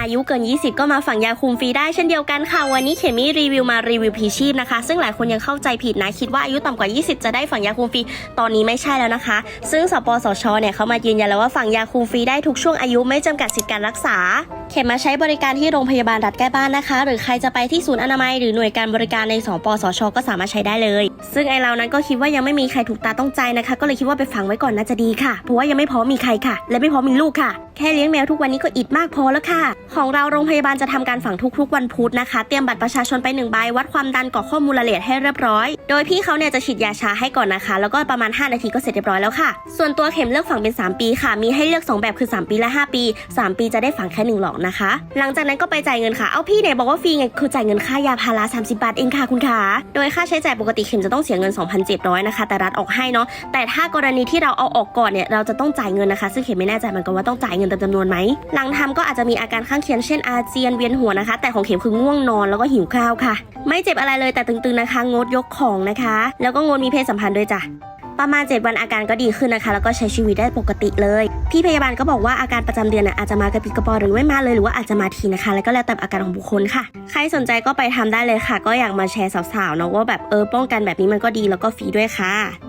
อายุเกิน 20 ก็มาฝังยาคุมฟรีได้เช่นเดียวกันค่ะ วันนี้เขมี่รีวิวมารีวิวพีชีพนะคะ ซึ่งหลายคนยังเข้าใจผิดนะ คิดว่าอายุต่ำกว่า 20 จะได้ฝังยาคุมฟรี ตอนนี้ไม่ใช่แล้วนะคะ ซึ่งสปสชเนี่ยเขามายืนยันแล้วว่าฝังยาคุมฟรีได้ทุกช่วงอายุไม่จำกัดสิทธิการรักษา เขมมาใช้บริการที่โรงพยาบาลรัฐใกล้บ้านนะคะ หรือใครจะไปที่ศูนย์อนามัยหรือหน่วยการบริการในสปสช ก็สามารถใช้ได้เลย ซึ่งไอเรานั้นก็คิดว่ายังไม่มีใครถูกตาต้องใจนะคะ ก็เลยคิดว่าไปฝังไว้ก่อนน่าจะดีค่ะ เพราะว่ายังไม่พร้อมมีใครค่ะ และไม่พร้อมมีลูกค่ะ แค่เลี้ยงแมวทุกวันนี้ก็อิดมากพอแล้วค่ะ ของเราโรงพยาบาลจะทำการฝังทุกๆวันพุธนะคะ เตรียมบัตรประชาชนไปหนึ่งใบวัดความดันกรอกข้อมูลรายละเอียดให้เรียบร้อย โดยพี่เขาเนี่ยจะฉีดยาชาให้ก่อนนะคะ แล้วก็ประมาณ 5 นาทีก็เสร็จเรียบร้อยแล้วค่ะ ส่วนตัวเข็มเลือกฝังเป็น 3 ปีค่ะ มีให้เลือก 2 แบบคือ 3 ปีและ 5 ปี 3 ปีจะได้ฝังแค่หนึ่งหลอดนะคะ หลังจากนั้นก็ไปจ่ายเงินค่ะ เอาพี่เนี่ยบอกว่าฟรีไงคือจ่ายเงินค่ายาพารา30 บาทเองค่ะคุณขาโดยค่าใช้จ่ายปกติเข็มจะต้องเสียเงิน 2,700นะคะแต่รัฐออกให้เนาะแต่ถ้ากรณีที่เราเอาออกก่อนเนี่ยเราจะต้องจ่ายเงินนะคะ ซึ่งเข็มไม่แน่ใจเหมือนกันว่าต้องจ่ายเงินเต็มจำนวนไหม หลังทำก็อาจจะมีอาการข้างเคียงเช่นอาเจียนเวียนหัวนะคะ แต่ของเข็มคือง่วงนอนแล้วก็หิวข้าวค่ะ ไม่เจ็บอะไรเลยแต่ตึงๆนะคะ งดยกของนะคะ แล้วก็งดมีเพศสัมพันธ์ด้วยจ้ะประมาณ 7 วันอาการก็ดีขึ้นนะคะ แล้วก็ใช้ชีวิตได้ปกติเลย พี่พยาบาลก็บอกว่าอาการประจำเดือนน่ะอาจจะมากระปิดกระปอหรือไม่มาเลยหรือว่าอาจจะมาทีนะคะ แล้วก็แล้วแต่อาการของบุคคลค่ะ ใครสนใจก็ไปทำได้เลยค่ะ ก็อยากมาแชร์สาวๆเนาะว่าแบบเออป้องกันแบบนี้มันก็ดีแล้วก็ฟรีด้วยค่ะ